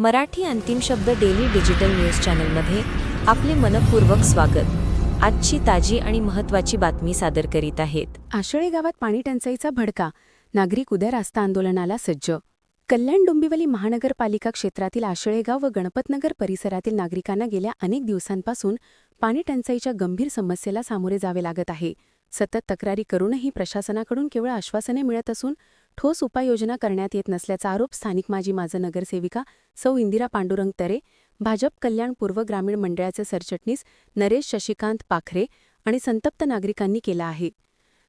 मराठी अंतिम शब्द daily digital news चॅनलमध्ये आपले मनपूर्वक स्वागत. आजची ताजी आणि महत्त्वाची बातमी सादर करीत आहेत. आशळे गावात पाणी टंचाईचा भडका नागरिक उद्या रास्ता आंदोलनाला सज्ज. कल्याण डोंबिवली महानगरपालिका क्षेत्रातील आशळेगाव व गणपतनगर परिसरातील नागरिकांना गेल्या अनेक दिवसांपासून पाणी टंचाईच्या गंभीर समस्येला सामोरे जावे लागत आहे. सतत तक्रारी करूनही प्रशासनाकडून केवळ आश्वासने मिळत असून ठोस उपाययोजना करण्यात येत नसल्याचा आरोप स्थानिक माजी माझं नगरसेविका सौ इंदिरा पांडुरंग तरे भाजप कल्याण पूर्व ग्रामीण मंडळाचे सरचटणीस नरेश शशिकांत पाखरे आणि संतप्त नागरिकांनी केला आहे.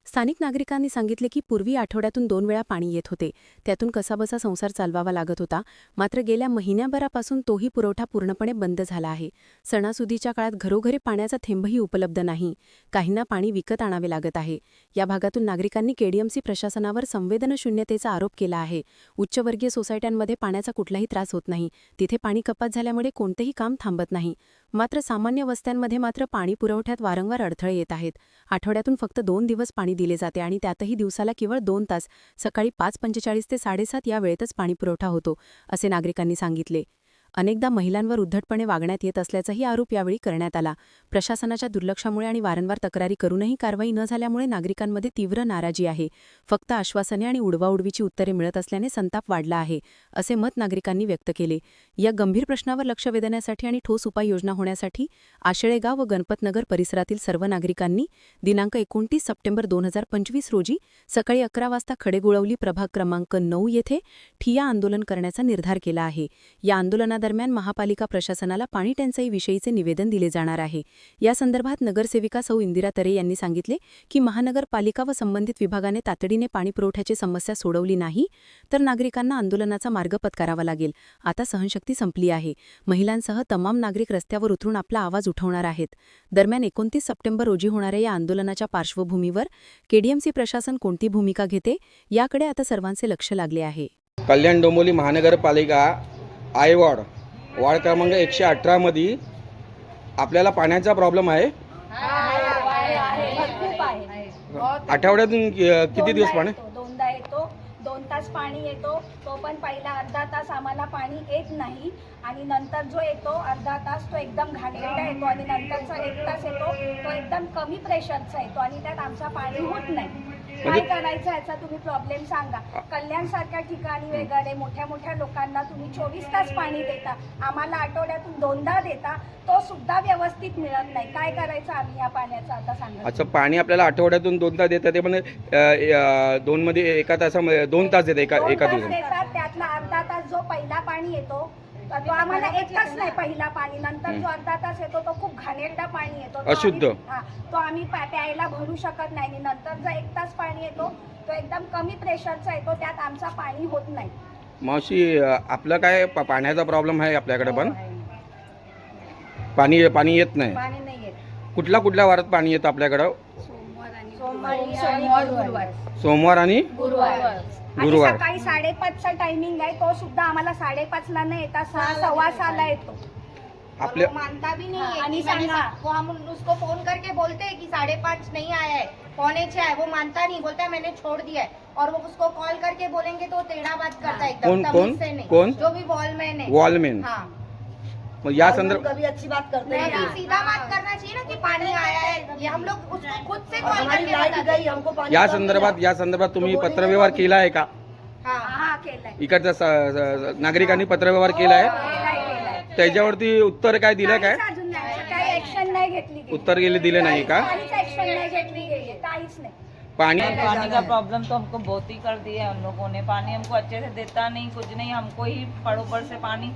स्थानिक नागरिकांनी सांगितले की पूर्वी आठवड्यातून दोन वेळा पाणी येत होते. त्यातून कसाबसा संसार चालवावा लागत होता. मात्र गेल्या महिन्याभरापासून तोही पुरवठा पूर्णपणे बंद झाला आहे. सणासुदीच्या काळात घरोघरी पाण्याचा थेंबही उपलब्ध नाही. काहींना पाणी विकत आणावे लागत आहे. या भागातून नागरिकांनी केडीएमसी प्रशासनावर संवेदनशून्यतेचा आरोप केला आहे. उच्चवर्गीय सोसायट्यांमध्ये पाण्याचा कुठलाही त्रास होत नाही. तिथे पाणी कपात झाल्यामुळे कोणतेही काम थांबत नाही. मात्र सामान्य वस्त्यांमध्ये मात्र पाणी पुरवठ्यात वारंवार अडथळे येत आहेत. आठवड्यातून फक्त दोन दिवस पाणी दिले जाते आणि त्यातही दिवसाला केवळ दोन तास. सकाळी पाच पंचेचाळीस ते साडेसात या वेळेतच पाणी पुरवठा होतो असे नागरिकांनी सांगितले. अनेकदा महिलांवर उद्धटपणे वागण्यात येत असल्याचाही आरोप यावेळी करण्यात आला. प्रशासनाच्या दुर्लक्षामुळे आणि वारंवार तक्रारी करूनही कारवाई न झाल्यामुळे नागरिकांमध्ये तीव्र नाराजी आहे. फक्त आश्वासने आणि उडवाउडवीची उत्तरे मिळत असल्याने संताप वाढला आहे असे मत नागरिकांनी व्यक्त केले. या गंभीर प्रश्नावर लक्ष वेधण्यासाठी आणि ठोस उपाययोजना होण्यासाठी आशेळेगाव व गणपतनगर परिसरातील सर्व नागरिकांनी दिनांक एकोणतीस सप्टेंबर दोन हजार पंचवीस रोजी सकाळी अकरा वाजता खडेगुळवली प्रभाग क्रमांक नऊ येथे ठिया आंदोलन करण्याचा निर्धार केला आहे. या आंदोलनात आंदोलनादरम्यान महापालिका प्रशासनाला पाणी टंचाईविषयीचे निवेदन दिले जाणार आहे. या संदर्भात नगरसेविका सौ इंदिरा तरे यांनी सांगितले की महानगरपालिका व संबंधित विभागाने तातडीने पाणी पुरवठ्याची समस्या सोडवली नाही तर नागरिकांना आंदोलनाचा मार्ग पत्करावा लागेल. आता सहनशक्ती संपली आहे. महिलांसह तमाम नागरिक रस्त्यावर उतरून आपला आवाज उठवणार आहेत. दरम्यान एकोणतीस सप्टेंबर रोजी होणाऱ्या या आंदोलनाच्या पार्श्वभूमीवर केडीएमसी प्रशासन कोणती भूमिका घेते याकडे आता सर्वांचे लक्ष लागले आहे. कल्याण डोंबोली महानगरपालिका आय वॉर्ड वॉर्ड क्रमांक एकशे अठरामध्ये आपल्याला पाण्याचा प्रॉब्लेम आहे. आठवड्यातून किती दिवस पाणी? दोनदा येतो. दोन तास पाणी येतो. तो पण पहिला अर्धा तास आम्हाला पाणी येत नाही. आणि नंतर जो येतो अर्धा तास तो एकदम घाणेरडा येतो आणि नंतरचा एक तास येतो तो एकदम कमी प्रेशरचा येतो आणि त्यात आमचा पाणी होत नाही. काय म्हणजे- करायचं याचा तुम्ही प्रॉब्लेम सांगा. कल्याण सारख्या ठिकाणी वगैरे मोठ्या मोठ्या लोकांना तुम्ही चोवीस तास पाणी देता. आम्हाला आठवड्यातून दोनदा देता. तो सुद्धा व्यवस्थित मिळत नाही. काय करायचं आम्ही या पाण्याचं आता सांगा. अच्छा पाणी आपल्याला आठवड्यातून दोनदा देतात. ते पण दोन मध्ये एका तासामध्ये दोन तास देतात एका दोन एका तास देतात. त्यातला अर्धा तास जो पहिला पाणी येतो तो आम्हाला येतच नाही पहिला पाणी. नंतर जो अर्धा तास येतो तो खूप घाणेरडा पाणी येतो. तो अशुद्ध. आम्ही- हा तो आम्ही प्या- प्यायला भरू शकत नाही. आणि नंतर जो एक तास पाणी येतो तो एकदम कमी प्रेशरचा येतो. त्यात आमचा पाणी होत नाही. मावशी अं, आपलं काय पा- पाण्याचा प्रॉब्लेम आहे आपल्याकडे पण? पाणी पाणी येत नाही. पाणी नाही येत. कुठल्या कुठल्या वारात पाणी येतं आपल्याकडं? सोमवारी सोमवार गुरुवार. सोमवार आणि गुरुवार. आणि गुरुवार. सकाळी साडेपाचचा टायमिंग आहे तो सुद्धा आम्हाला साडेपाचला नाही येता सहा सव्वा सहाला येतो आपल्या वो मानता भी नहीं हाँ, है आणि कि मैंने सांगा. वो हम उसको फोन करके बोलते हैं कि साढ़े पाँच नहीं आया है पौने छह है वो मानता नहीं बोलता है मैंने छोड़ दिया है और वो उसको कॉल करके बोलेंगे तो वो टेढ़ा बात करता है एकदम कौन? तमीज से नहीं कौन? जो भी वॉलमैन है वॉलमैन हाँ मग या संदर्भ कभी अच्छी बात करते नहीं हैं। सीधा बात करना चाहिए ना कि पानी आया है। ये हम लोग उसको खुद से कॉल हमारी करके लाइट बताते गई हैं। हमको पानी या कम संदर्भात। या संदर्भात तुम्ही पत्रव्यवहार केला आहे का? हाँ हा केलाय इकडच्या स- स- नागरिकांनी पत्रव्यवहार केला आहे? केलाय केलाय त्याच्यावरती उत्तर काय दिलं काय? काहीच अजून नाही असं काही ऍक्शन नाही घेतली गेली. उत्तर गेले दिले नाही का? काहीच ऍक्शन नाही घेतली गेली काहीच नाही. पाणी पानी का प्रॉब्लम तो हमको बहुत ही कर दिया है हम लोगों ने। पानी हमको अच्छे से देता नहीं कुछ नहीं हमको ही पड़ो पर से पानी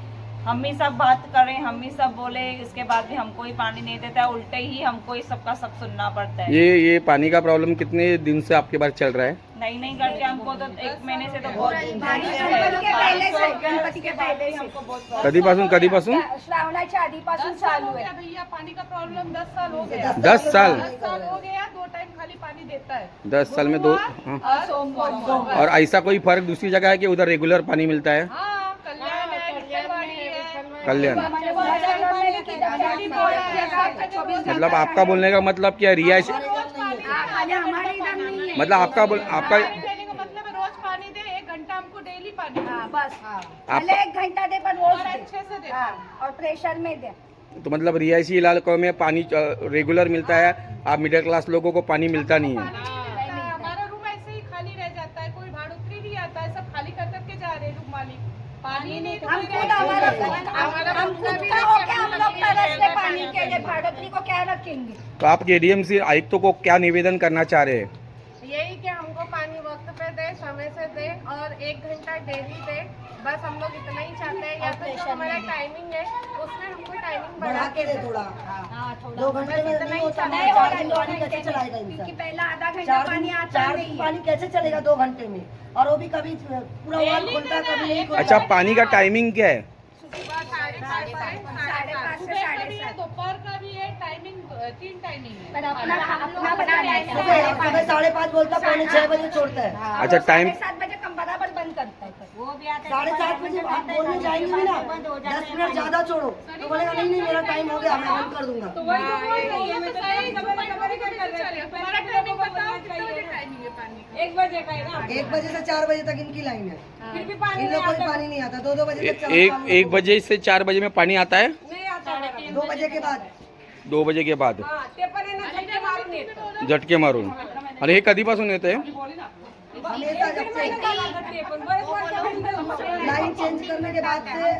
हम ही सब बात करें हम ही सब बोले इसके बाद भी हमको ही पानी नहीं देता है उल्टे ही हमको ही सबका सब सुनना पड़ता है। ये ये पानी का प्रॉब्लम कितने दिन से आपके पास चल रहा है? नहीं नहीं करके हमको तो एक महीने से तो बहुत गणपती के पहले से गणपती के पहले से। हमको बहुत कधीपासून कधीपासून श्रावणाच्या आधीपासून चालू भैया पानी का प्रॉब्लम दस साल हो गया। दस साल. दस साल हो गया दो टाइम खाली पानी देता है। दस साल में दो हाँ। और और ऐसा कोई फ़र्क दूसरी जगह है कि उधर रेगुलर पानी मिलता है कल्याण। मतलब आपका बोलने का मतलब क्या रिया मतलब आपका बोल आपका घंटा रोज अच्छे से दे। हाँ, और प्रेशर में दे। तो मतलब रिहायशी इलाकों में पानी रेगुलर मिलता है। आप मिडिल क्लास लोगों को पानी मिलता नहीं है। तो आप के आयुक्तों को क्या निवेदन करना चाह रहे हैं से दे और एक घंटा डेली दे बस हम लोग इतना ही चाहते हैं। या तो जो हमारा टाइमिंग है उसमें हमको टाइमिंग बढ़ा के दे थोड़ा। हाँ, दो घंटे में नहीं होता नहीं चार होगा दो पानी घंटे कैसे चलाएगा क्योंकि पहला आधा घंटा पानी आता नहीं है। पानी कैसे चलेगा दो घंटे में? और वो भी कभी पूरा वाल खुलता कभी नहीं खुलता अच्छा पानी का टाइमिंग क्या है? सुबह साढ़े पाँच से साढ़े पाँच से का साढ़े है सात। दोपहर का भी है टाइमिंग तीन टाइमिंग है। पर अपना अपना बताना है सुबह सुबह साढ़े पाँच बोलता पौने छह बजे छोड़ता है। अच्छा टाइम साढ़े सात बजे कम बराबर बंद करता है साढ़े सात बजे आप बोलने जाएँगे भी ना दस मिनट ज़्यादा छोड़ो। तो बोलेगा नहीं नहीं मेरा टाइम हो गया मैं बंद कर दूँगा। तुम्हारा टाइमिंग बताओ कितने बजे टाइमिंग है पानी एक बजे का है एक बजे से चार बजे तक इनकी लाइन है। फिर भी पानी इन लोग को पानी नहीं आता। दो दो बजे तक एक एक बजे से चार बजे में आता है? नहीं आता। है दो बजे के बाद दो बजे के बाद। हा, झटके मारून आणि हे कधीपासून येत आहे लाइन चेंज करने के बाद से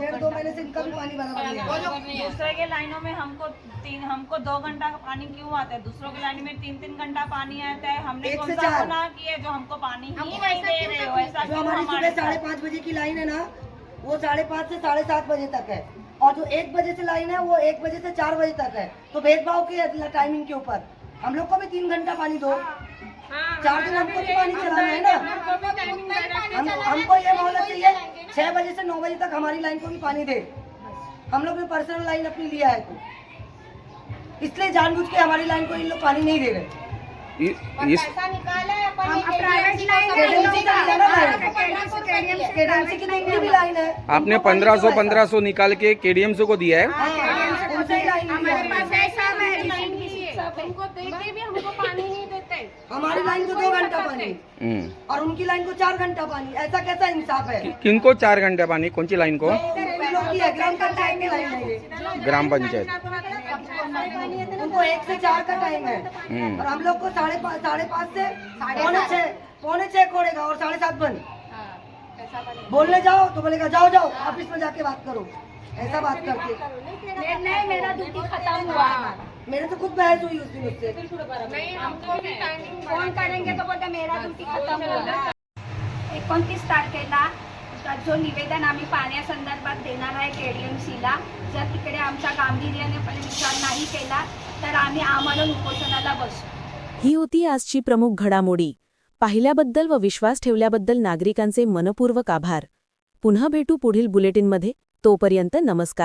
डेढ़ दो महीने से इनका भी पानी बराबर नहीं दूसरे के लाइनों में हमको तीन हमको दो घंटा का पानी क्यों आता है? दूसरों की लाइन में तीन तीन घंटा पानी आता है। हमने कौन सा। गुनाह किया जो हमको पानी ही नहीं दे रहे हो? ऐसा जो हमारी हमारे सुबह साढ़े पाँच बजे की लाइन है ना वो साढ़े पाँच से साढ़े सात बजे तक है। और जो एक बजे से लाइन है वो एक बजे से चार बजे तक है। तो भेदभाव की टाइमिंग के ऊपर। हम लोग को भी तीन घंटा पानी दो। चार दिन हमको भी पानी चलाना है ना। हम हमको ये होना चाहिए छह बजे से नौ बजे तक हमारी लाइन को भी पानी दे। हम लोग ने पर्सनल लाइन अपनी लिया है तो। इसलिए जानबूझ के हमारी लाइन को इन लोग पानी नहीं दे रहे। इस पैसा निकाला आपने पंद्रह सौ पंद्रह सौ निकाल के केडीएम को दिया है? हमारी लाइन को दो घंटा पानी। हम्म। और उनकी लाइन को चार घंटा पानी। ऐसा कैसा इंसाफ है? किनको चार घंटा पानी? कौन सी लाइन को? उन लोग की है ग्राम पंचायत की लाइन है ग्राम पंचायत। उनको एक से चार का टाइम है। हम्म. और हम लोग को साढ़े पाँच साढ़े पाँच से पौने छः पौने छः खोलेगा और साढ़े सात बंद। बोलने जाओ तो बोलेगा जाओ जाओ ऑफ़िस में जाके बात करो। ऐसा बात करके। नहीं मेरा ड्यूटी खत्म हुआ। मेरे से खुद बहस हुई उस दिन उससे। फ़ोन करेंगे तो बोलते मेरा ड्यूटी खत्म हुआ। एकोणतीस तारखेला जो निवेदन आम्ही पाण्यासंदर्भात देणार आहे के डी एम सीला जर तिकडे आमच्या गांभीर्याने पण विचार नाही केला तर आम्ही आम्हाला उपोषणाला बसू. ही होती आजची प्रमुख घडामोडी. पाहिल्याबद्दल व विश्वास ठेवल्याबद्दल नागरिकांचे मनपूर्वक आभार. पुन्हा भेटू पुढील बुलेटिनमध्ये. तोपर्यंत नमस्कार.